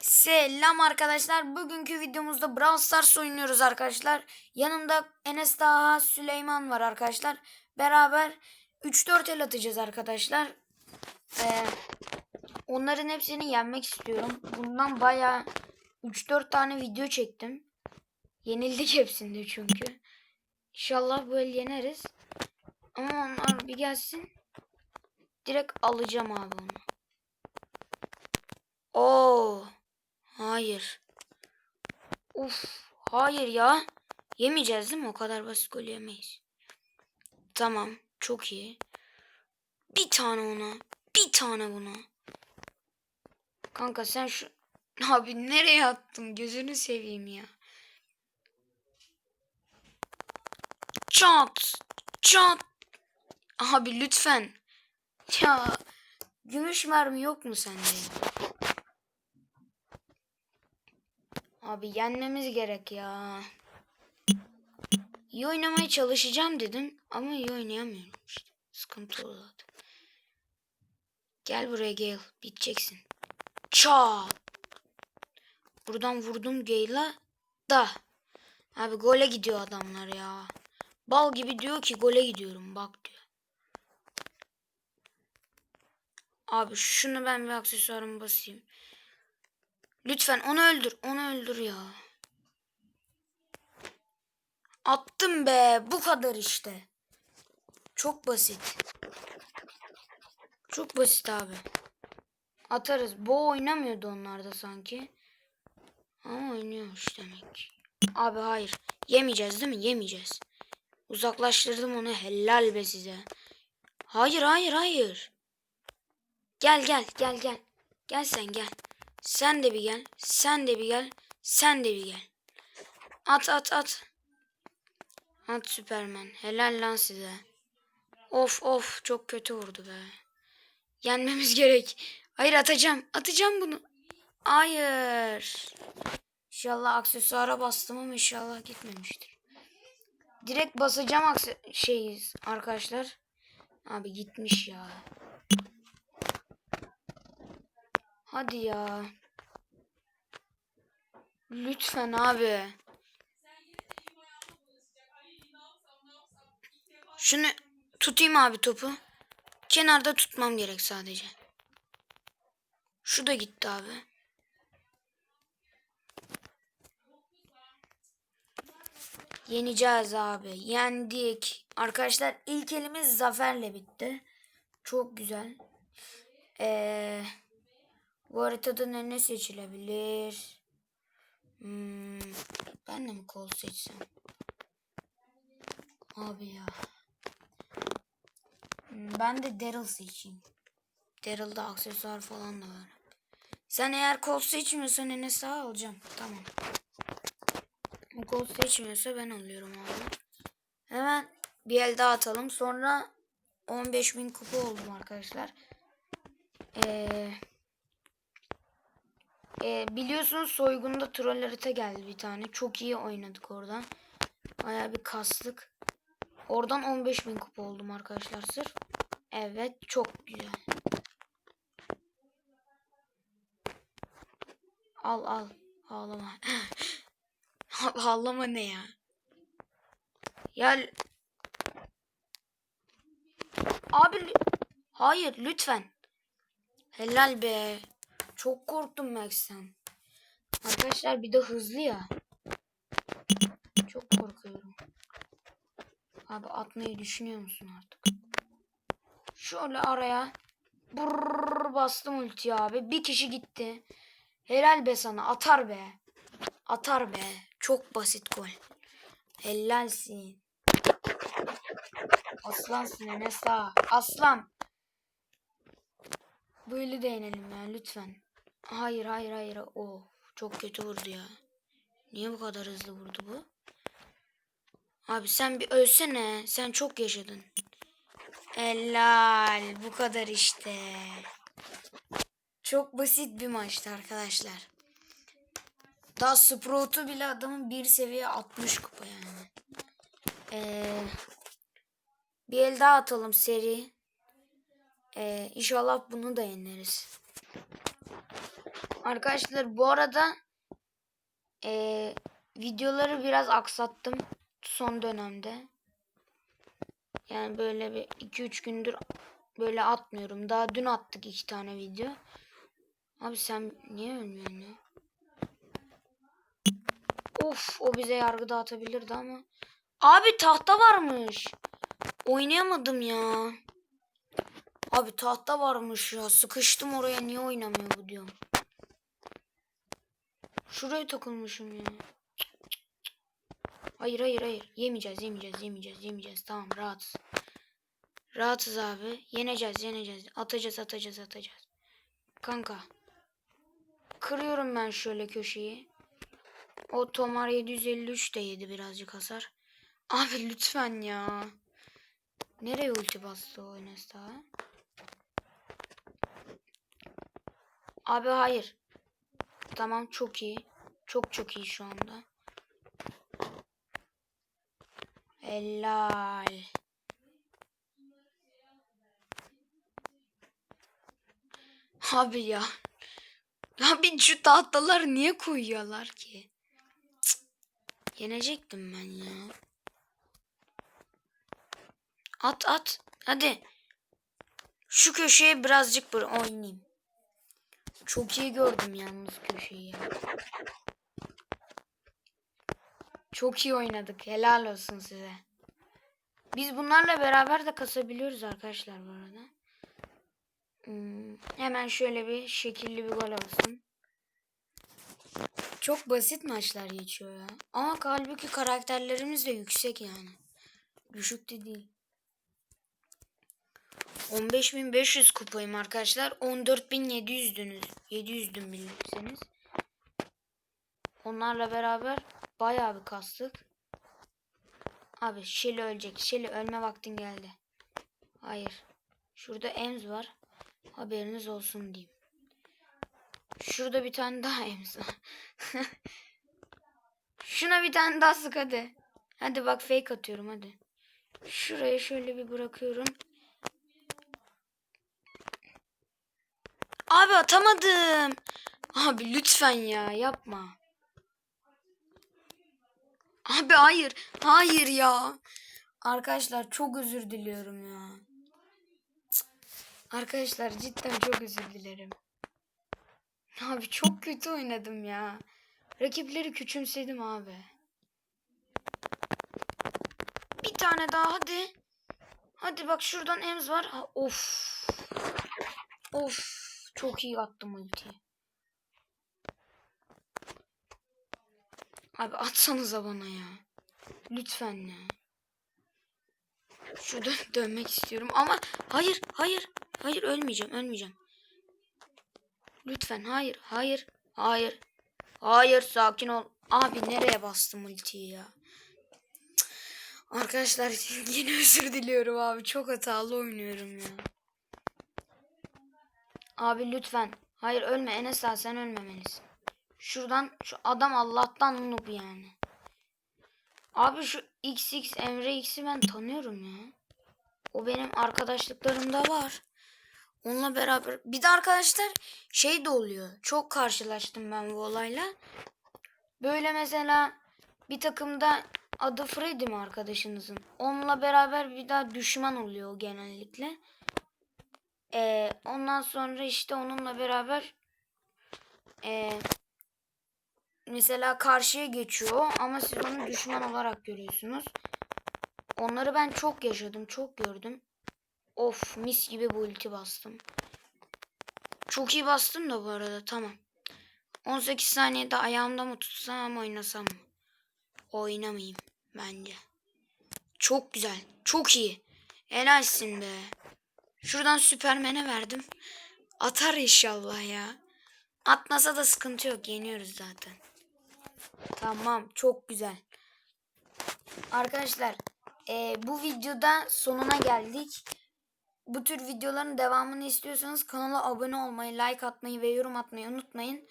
Selam arkadaşlar. Bugünkü videomuzda Brawl Stars oynuyoruz arkadaşlar. Yanımda Enes Taha, Süleyman var arkadaşlar. Beraber 3-4 el atacağız arkadaşlar. Ee, onların hepsini yenmek istiyorum. Bundan baya 3-4 tane video çektim. Yenildik hepsinde çünkü. İnşallah bu el yeneriz. Ama onlar bir gelsin. Direkt alacağım abi onu. Oo. Hayır. Uf. Hayır ya. Yemeyeceğiz değil mi? O kadar basit gol yemeyiz. Tamam. Çok iyi. Bir tane ona. Bir tane buna. Kanka sen şu... Abi nereye attın? Gözünü seveyim ya. Çat. Çat. Abi lütfen. Ya. Gümüş mermi yok mu sende? Abi yenmemiz gerek ya. İyi oynamaya çalışacağım dedim ama iyi oynayamıyorum işte. Sıkıntı o zaten. Gel buraya Gale. Biteceksin. Ça. Buradan vurdum Gale'a da. Abi gole gidiyor adamlar ya. Bal gibi diyor ki gole gidiyorum bak diyor. Abi şunu ben bir aksesuarımı basayım. Lütfen onu öldür. Onu öldür ya. Attım be. Bu kadar işte. Çok basit. Çok basit abi. Atarız. Bo oynamıyordu onlarda sanki. Ama oynuyormuş demek. Abi hayır. Yemeyeceğiz değil mi? Yemeyeceğiz. Uzaklaştırdım onu. Helal be size. Hayır hayır hayır. Gel gel gel gel. Gel sen gel. Sen de bir gel. Sen de bir gel. Sen de bir gel. At at at. At Süpermen. Helal lan size. Of of çok kötü vurdu be. Yenmemiz gerek. Hayır atacağım. Atacağım bunu. Hayır. İnşallah aksesuara bastım ama inşallah gitmemiştir. Direkt basacağım akse şeyiz arkadaşlar. Abi gitmiş ya. Hadi ya. Lütfen abi. Şunu tutayım abi topu. Kenarda tutmam gerek sadece. Şu da gitti abi. Yeneceğiz abi. Yendik. Arkadaşlar ilk elimiz zaferle bitti. Çok güzel. Eee... Bu haritada ne, seçilebilir? Hmm, ben de mi kol seçsem? Abi ya. Hmm, ben de Daryl seçeyim. Daryl'da aksesuar falan da var. Sen eğer kol seçmiyorsan Enes sağ alacağım. Tamam. Kol seçmiyorsa ben alıyorum abi. Hemen bir el daha atalım. Sonra 15.000 kupa oldum arkadaşlar. Eee... Ee, biliyorsunuz soygunda troll harita geldi bir tane. Çok iyi oynadık oradan. Baya bir kaslık. Oradan 15.000 kupa oldum arkadaşlar sırf. Evet çok güzel. Al al. Ağlama. Ağlama ne ya? Ya Abi hayır lütfen. Helal be. Çok korktum Max'ten. Arkadaşlar bir de hızlı ya. Çok korkuyorum. Abi atmayı düşünüyor musun artık? Şöyle araya brrr bastım ultiyi abi. Bir kişi gitti. Helal be sana. Atar be. Atar be. Çok basit gol. Helalsin. Aslansın Enes. Aslan. Böyle de yenelim ya lütfen. Hayır hayır hayır. Oh çok kötü vurdu ya. Niye bu kadar hızlı vurdu bu? Abi sen bir ölsene. Sen çok yaşadın. Helal. Bu kadar işte. Çok basit bir maçtı arkadaşlar. Daha Sprout'u bile adamın bir seviye 60 kupa yani. Ee, bir el daha atalım seri. Ee, inşallah bunu da yeneriz. Arkadaşlar bu arada eee, videoları biraz aksattım son dönemde. Yani böyle bir 2-3 gündür böyle atmıyorum. Daha dün attık iki tane video. Abi sen niye ölmüyorsun ya? Of o bize yargı dağıtabilirdi ama. Abi tahta varmış. Oynayamadım ya. Abi tahta varmış ya. Sıkıştım oraya niye oynamıyor bu diyorum. Şuraya takılmışım ya. Hayır hayır hayır. Yemeyeceğiz yemeyeceğiz yemeyeceğiz yemeyeceğiz. Tamam rahatız. Rahatız abi. Yeneceğiz yeneceğiz. Atacağız atacağız atacağız. Kanka. Kırıyorum ben şöyle köşeyi. O Tomar 753 de yedi birazcık hasar. Abi lütfen ya. Nereye ulti bastı o Enes daha? Abi hayır. Tamam çok iyi. Çok çok iyi şu anda. Helal. Abi ya. Abi şu tahtaları niye koyuyorlar ki? Cık. Yenecektim ben ya. At at. Hadi. Şu köşeye birazcık bir oynayayım. Çok iyi gördüm yalnız köşeyi. Çok iyi oynadık. Helal olsun size. Biz bunlarla beraber de kasabiliyoruz arkadaşlar bu arada. Hmm, hemen şöyle bir şekilli bir gol olsun. Çok basit maçlar geçiyor ya. Ama halbuki karakterlerimiz de yüksek yani. Düşük de değil. 15.500 kupayım arkadaşlar. 14.700'dünüz. 700'dün bilirseniz. Onlarla beraber bayağı bir kastık. Abi Shelly ölecek. Shelly ölme vaktin geldi. Hayır. Şurada Ems var. Haberiniz olsun diyeyim. Şurada bir tane daha Ems var. Şuna bir tane daha sık hadi. Hadi bak fake atıyorum hadi. Şuraya şöyle bir bırakıyorum. Abi atamadım. Abi lütfen ya yapma. Abi hayır. Hayır ya. Arkadaşlar çok özür diliyorum ya. Arkadaşlar cidden çok özür dilerim. Abi çok kötü oynadım ya. Rakipleri küçümsedim abi. Bir tane daha hadi. Hadi bak şuradan Ems var. Ha, of. Of. Çok iyi attım ultiyi. Abi atsanıza bana ya. Lütfen ya. Şuradan dönmek istiyorum ama hayır hayır hayır ölmeyeceğim ölmeyeceğim. Lütfen hayır hayır hayır. Hayır sakin ol. Abi nereye bastım ultiyi ya? Arkadaşlar yine özür diliyorum abi. Çok hatalı oynuyorum ya. Abi lütfen. Hayır ölme Enes abi sen ölmemelisin. Şuradan şu adam Allah'tan noob yani. Abi şu XX Emre X'i ben tanıyorum ya. O benim arkadaşlıklarımda var. Onunla beraber bir de arkadaşlar şey de oluyor. Çok karşılaştım ben bu olayla. Böyle mesela bir takımda adı Freddy mi arkadaşınızın? Onunla beraber bir daha düşman oluyor genellikle. Ee, ondan sonra işte onunla beraber ee, mesela karşıya geçiyor ama siz onu düşman olarak görüyorsunuz. Onları ben çok yaşadım, çok gördüm. Of mis gibi bu ulti bastım. Çok iyi bastım da bu arada tamam. 18 saniyede ayağımda mı tutsam oynasam mı? Oynamayayım bence. Çok güzel. Çok iyi. Helalsin be. Şuradan Süpermen'e verdim. Atar inşallah ya. Atmasa da sıkıntı yok. Yeniyoruz zaten. Tamam. Çok güzel. Arkadaşlar e, bu videoda sonuna geldik. Bu tür videoların devamını istiyorsanız kanala abone olmayı, like atmayı ve yorum atmayı unutmayın.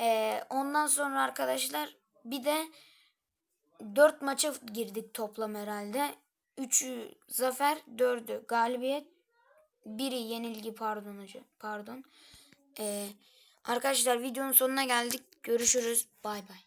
E, ondan sonra arkadaşlar bir de 4 maça girdik toplam herhalde. 3'ü zafer, 4'ü galibiyet, biri yenilgi pardon hocam. Pardon. Ee, Arkadaşlar videonun sonuna geldik. Görüşürüz. Bay bay.